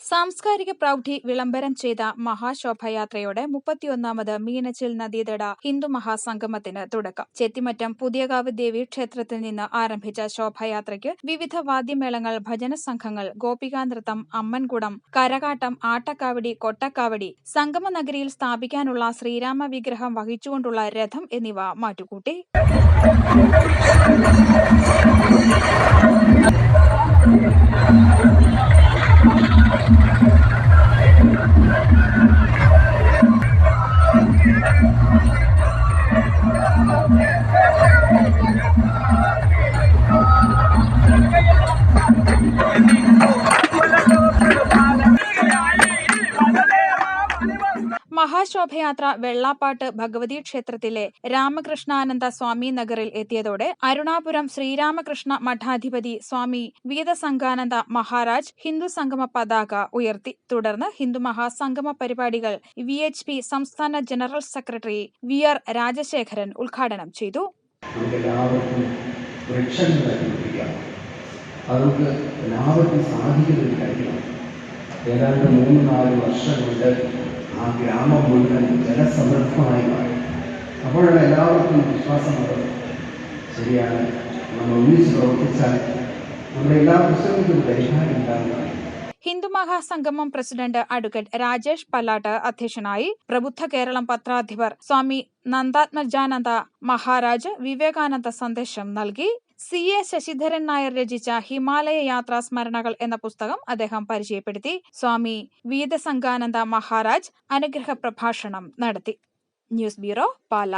സാംസ്കാരിക പ്രൗഢി വിളംബരം ചെയ്ത മഹാശോഭയാത്രയോടെ മുപ്പത്തിയൊന്നാമത് മീനച്ചിൽ നദീതട ഹിന്ദു മഹാസംഗമത്തിന് തുടക്കം. ചെത്തിമറ്റം പുതിയകാവ് ദേവി ക്ഷേത്രത്തിൽ നിന്ന് ആരംഭിച്ച ശോഭയാത്രയ്ക്ക് വിവിധ വാദ്യമേളങ്ങൾ ഭജന സംഘങ്ങൾ ഗോപികാനൃത്തം അമ്മൻകുടം കരകാട്ടം ആട്ടക്കാവടി കൊട്ടക്കാവടി സംഗമ നഗരിയിൽ സ്ഥാപിക്കാനുള്ള ശ്രീരാമ വിഗ്രഹം വഹിച്ചുകൊണ്ടുള്ള രഥം എന്നിവ മാറ്റുകൂട്ടി. Thank you. മഹാശോഭയാത്ര വെള്ളാപ്പാട്ട് ഭഗവതി ക്ഷേത്രത്തിലെ രാമകൃഷ്ണാനന്ദ സ്വാമി നഗറിൽ എത്തിയതോടെ അരുണാപുരം ശ്രീരാമകൃഷ്ണ മഠാധിപതി സ്വാമി വീതസംഘാനന്ദ മഹാരാജ് ഹിന്ദു സംഗമ പതാക ഉയർത്തി. തുടർന്ന് ഹിന്ദു മഹാസംഗമ പരിപാടികൾ വി എച്ച് പി സംസ്ഥാന general secretary V R Rajasekharan ഉദ്ഘാടനം ചെയ്തു. അതൊക്കെ എല്ലാവർക്കും സാധിക്കുന്ന ഒരു കാര്യമാണ്. ഏതാണ്ട് മൂന്ന് നാല് വർഷം കൊണ്ട് ആ ഗ്രാമം മുഴുവൻ ജലസമൃദ്ധമായി മാറി. അപ്പോഴാണ് എല്ലാവർക്കും വിശ്വാസം വന്നത് ശരിയാണ്. നമ്മൾ ഒന്നിച്ച് പ്രവർത്തിച്ചാൽ നമ്മുടെ എല്ലാ പ്രശ്നങ്ങൾക്കും പരിഹാരം ഉണ്ടാകുന്നതാണ്. ഹിന്ദു മഹാസംഗമം പ്രസിഡന്റ് അഡ്വക്കേറ്റ് രാജേഷ് പല്ലാട്ട് അധ്യക്ഷനായി പ്രബുദ്ധ കേരളം പത്രാധിപർ സ്വാമി നന്ദാത്മജാനന്ദ മഹാരാജ് വിവേകാനന്ദ സന്ദേശം നൽകി സി എ ശശിധരൻ നായർ രചിച്ച ഹിമാലയ യാത്രാ സ്മരണകൾ എന്ന പുസ്തകം അദ്ദേഹം പരിചയപ്പെടുത്തി. സ്വാമി വീതസംഗാനന്ദ മഹാരാജ് അനുഗ്രഹ പ്രഭാഷണം നടത്തി. News bureau Pala.